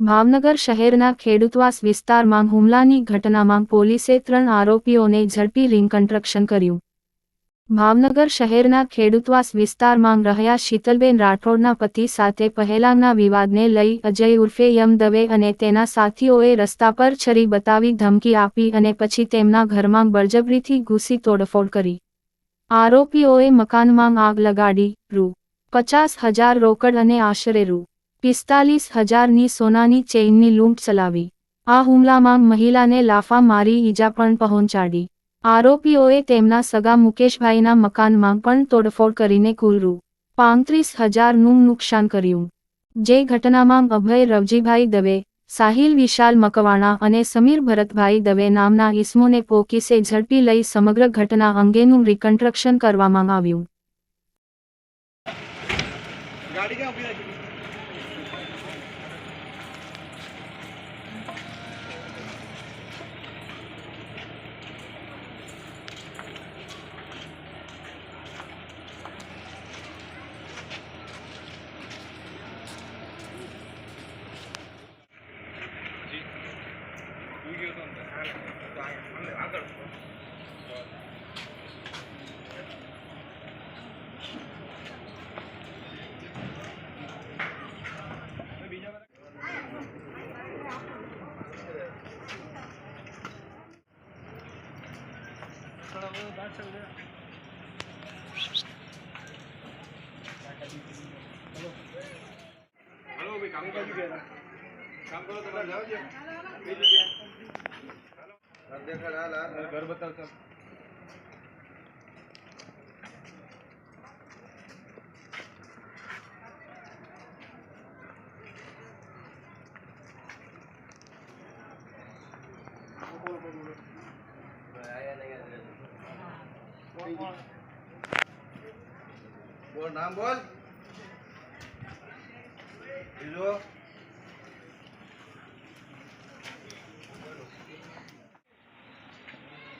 ભાવનગર શહેરના ખેડૂતવાસ વિસ્તારમાં હુમલાની ઘટનામાં પોલીસે ત્રણ આરોપીઓને ઝડપી રિકન્સ્ટ્રક્શન કર્યું. ભાવનગર શહેરના ખેડૂતવાસ વિસ્તારમાં રહ્યા શીતલબેન રાઠોડના પતિ સાથે પહેલાંના વિવાદને લઈ અજય ઉર્ફે યમ દવે અને તેના સાથીઓએ રસ્તા પર છરી બતાવી ધમકી આપી અને પછી તેમના ઘરમાં બળજબરીથી ઘૂસી તોડફોડ કરી. આરોપીઓએ મકાનમાં આગ લગાડી, રૂ. પચાસ હજાર રોકડ અને આશરે રૂ. પિસ્તાલીસ હજારની સોનાની ચેઇનની લૂંટ ચલાવી. આ હુમલામાં મહિલાને લાફા મારી ઈજા પણ પહોંચાડી. આરોપીઓએ તેમના સગા મુકેશભાઈના મકાનમાં પણ તોડફોડ કરીને કુલ રૂ પાંત્રીસ હજારનું નુકસાન કર્યું. જે ઘટનામાં અભય રવજીભાઈ દવે, સાહિલ વિશાલ મકવાણા અને સમીર ભરતભાઈ દવે નામના ઇસમોને પોકીસે ઝડપી લઈ સમગ્ર ઘટના અંગેનું રિકન્સ્ટ્રક્શન કરવામાં આવ્યું ગાડી ક્યાં ઊભી રાખી હાલો ભાઈ કામ કરો કામ કરો તમારે જાવ છે ઘર બતાવ ચાલ બોલ નામ બોલ. બીજો આ જોઈ છે ને ને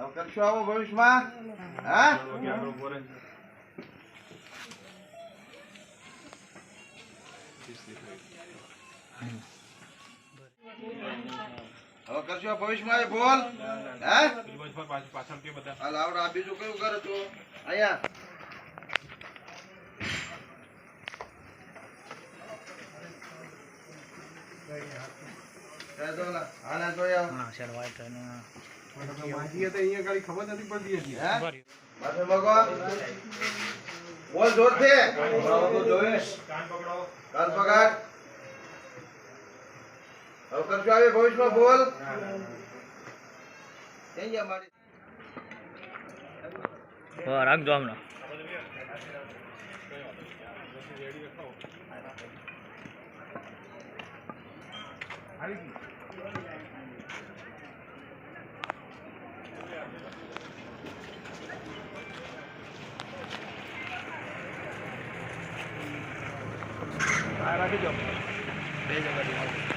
હવે કરશું આવો ભવિષ્યમાં? હા? હવે કરશો ભવિષ્યમાં બોલ હે? પાછળ કે બધા હાલ આવડે આ બીજું કયું કરે તું અહીંયા કઈ દો ને. હાલે જોઈ આવ. હે? માથે મગો. બોલ જોરથી. કાન પકડો કાન પકડ. હવે કરશું આવી ભવિષ્યમાં બોલ અહીંયા મારી રાખજો હમણાં હા રાખી દો બે જગ્યાથી